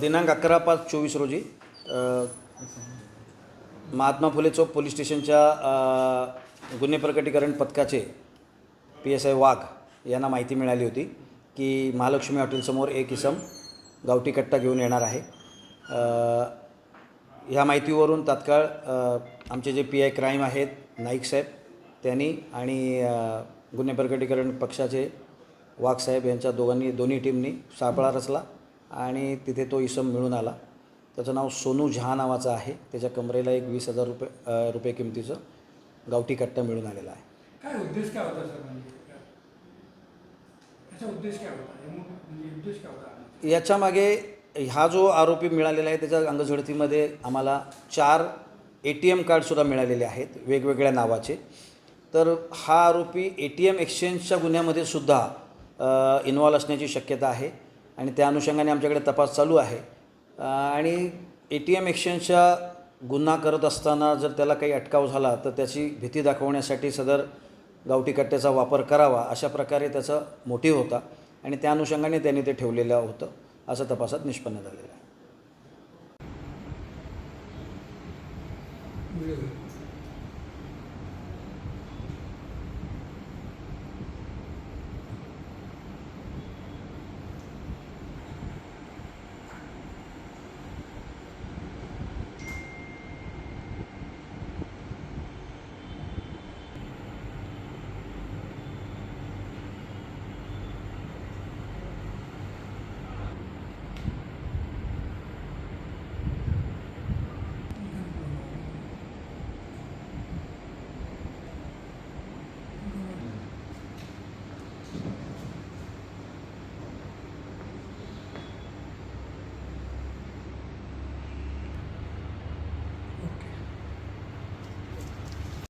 दिनांक अकरा पाच चोवीस रोजी महात्मा फुले चौक पोलीस स्टेशनच्या गुन्हे प्रकटीकरण पथकाचे पी एस आय वाघ यांना माहिती मिळाली होती की महालक्ष्मी हॉटेलसमोर एक इसम गावठी कट्टा घेऊन येणार आहे. ह्या माहितीवरून तात्काळ आमचे जे पी आय क्राईम आहेत नाईक साहेब त्यांनी आणि गुन्हे प्रकटीकरण पक्षाचे वाघ साहेब यांच्या दोघांनी दोन्ही टीमनी सापळा रचला आणि तिथे तो इसम मिळून आला. त्याचं नाव सोनू झहा नावाचं आहे. त्याच्या कमरेला एक वीस हजार रुपये रुपये किमतीचं गावठी कट्टा मिळून आलेला आहे. काय उद्देश काय होता सर म्हणजे? याचा उद्देश काय होता? मूळ- म्हणजे उद्देश काय होता? याच्यामागे हा जो आरोपी मिळालेला आहे त्याच्या अंगझडतीमध्ये आम्हाला चार ए टी एम कार्डसुद्धा मिळालेले आहेत वेगवेगळ्या नावाचे. तर हा आरोपी ए टी एम एक्सचेंजच्या गुन्ह्यामध्ये सुद्धा इन्वॉल्व असण्याची शक्यता आहे. आणि त्या अनुषंगाने आमच्याकडे तपास चालू आहे. आणि ए टी एम एक्सचेंजच्या गुन्हा करत असताना जर त्याला काही अटकाव झाला तर त्याची भीती दाखवण्यासाठी सदर गावठी कट्ट्याचा वापर करावा अशा प्रकारे त्याचा मोटिव्ह होता. आणि त्या अनुषंगाने त्यांनी ते ठेवलेलं होतं असं तपासात निष्पन्न झालेलं आहे.